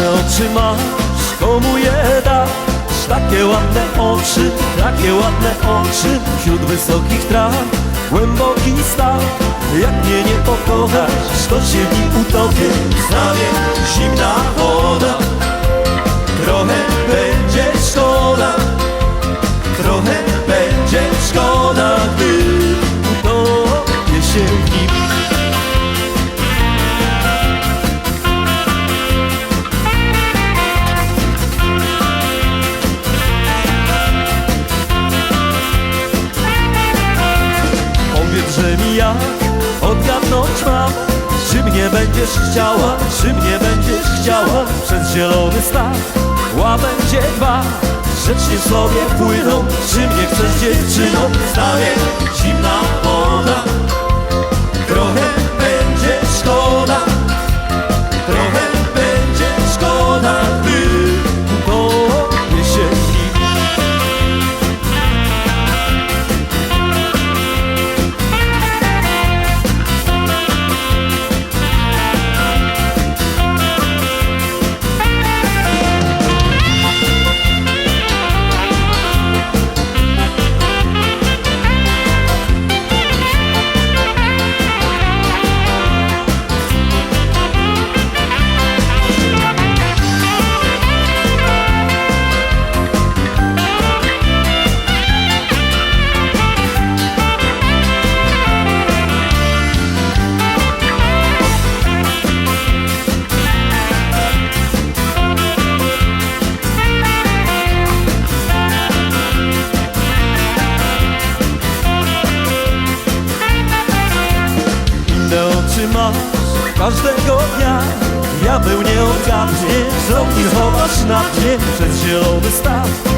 Ładne oczy masz, komu je dasz? Takie ładne oczy, takie ładne oczy Wśród wysokich traw, głęboki staw Jak mnie nie jak odgadnąć mam Czy mnie będziesz chciała, czy mnie będziesz chciała? Przez zielony staw łabędzie dwa. Grzecznie sobie płyną, czy mnie chcesz dziewczyną Stawie zimna każdego dnia Diabeł nie ogarnie, wzroki chowasz na mnie Przez zielony staw